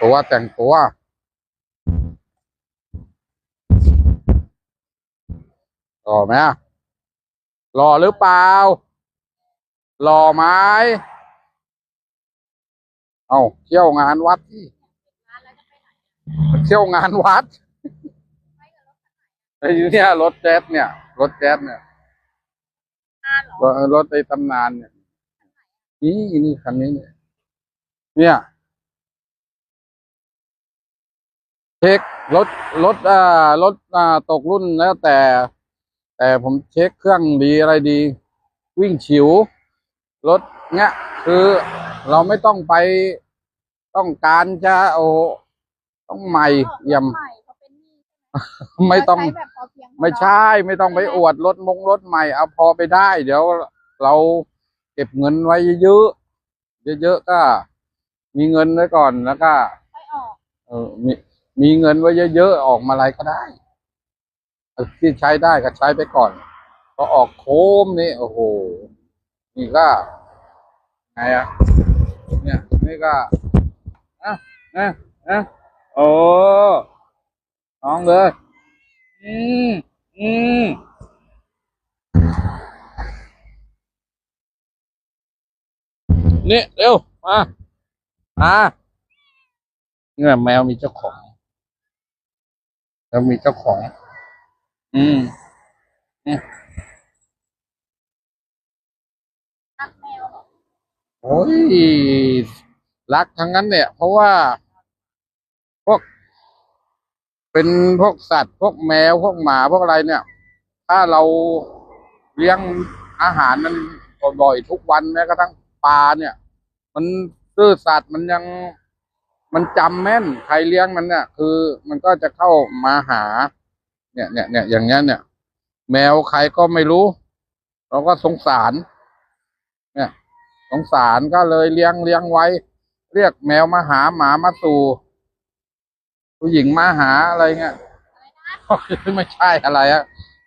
ตัวแต่งตัวรอไหมอะรอหรือเปล่ารอไหมเอาเที่ยวงานวัดที่เที่ยวงานวัดไอ้เนี่ยรถแจ๊สเนี่ย รถแจ๊สเนี่ยงานเหรอรถรถในตำนานเนี่ย นี่นี่คันนี้เนี่ย เนี่ยเช็ครถรถอ่ารถอ่าตกรุ่นแล้วแต่ แต่ผมเช็คเครื่องดีอะไรดี วิ่งฉิวรถเนี้ยคือเราไม่ต้องไปต้องการจะโอ้ต้องใหม่เยี่ยม ใหม่เขาเป็นหนี้ไม่ต้อง ใช้แบบพอเพียงพอไม่ใช่ไม่ต้องไปอวดรถมงรถใหม่เอาพอไปได้ เดี๋ยวเราเก็บเงินไว้เยอะๆเยอะๆก็ มีเงินไว้ก่อนแล้วก็ค่อยออก เออมี มีเงินไว้เยอะๆออกมาอะไรก็ได้ที่ใช้ได้ก็ใช้ไปก่อนพอออกโค้มนี่โอ้โหนี่ก็ไงอะเนี่ยนี่ก็อะอะอะโอ้น้องเลย อืมอืมนี่เร็วมามาเนี่ยแมวมีเจ้าของ แล้วมีเจ้าของ อืมรักแมวเหรอโอ้ยรักทั้งนั้นเนี่ย เพราะว่า พวก เป็นพวกสัตว์ พวกแมว พวกหมา พวกอะไรเนี่ย ถ้าเราเลี้ยงอาหารมันบ่อยๆทุกวันแม้กระทั่งปลาเนี่ย มันซื่อสัตว์มันยัง มันจำแม่นใครเลี้ยงมันเนี่ยคือมันก็จะเข้ามาหา เนี่ยเนี่ยเนี่ยอย่างเงี้ยเนี่ย แมวใครก็ไม่รู้ เราก็สงสาร เนี่ยสงสารก็เลยเลี้ยงเลี้ยงไว้ เรียกแมวมาหาหมามาสู่ผู้หญิงมาหาอะไรเงี้ยไม่ใช่อะไรอะ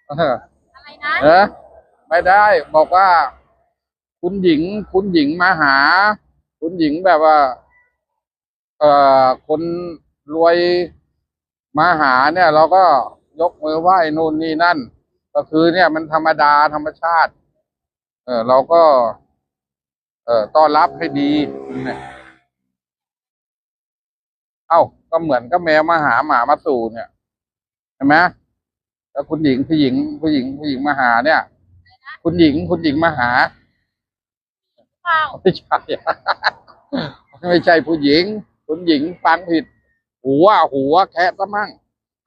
เอออะไรนะเออไม่ได้บอกว่า คุณหญิง คุณหญิงมาหา คุณหญิงแบบว่าเอ่อ คนรวยมาหาเนี่ย เราก็ยกมือไหว้นู่นนี่นั่น ก็คือเนี่ยมันธรรมดาธรรมชาติ เออเราก็ เอ่อต้อนรับให้ดีเนี่ยเอ้าก็เหมือนก็แมวมาหาหมามาสู่เนี่ยเห็นไหมแล้วคุณหญิงผู้หญิงผู้หญิงผู้หญิงมาหาเนี่ย คุณหญิงคุณหญิงมาหาเปล่าไม่ใช่ไม่ใช่ผู้หญิง คุณหญิงฟังผิด หัวหัวแคะซะมั่ง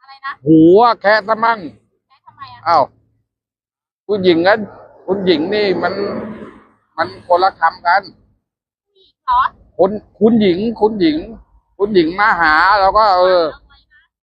อะไรนะหัวแคะซะมั่งใช้ทำไมอะอ้าวผู้หญิงนั้นคุณหญิงนี่มัน มันคนละคำกันผู้หญิงเหรอคุณคุณหญิง คุณหญิง คุณหญิงมาหาเราก็ เออ แล้ว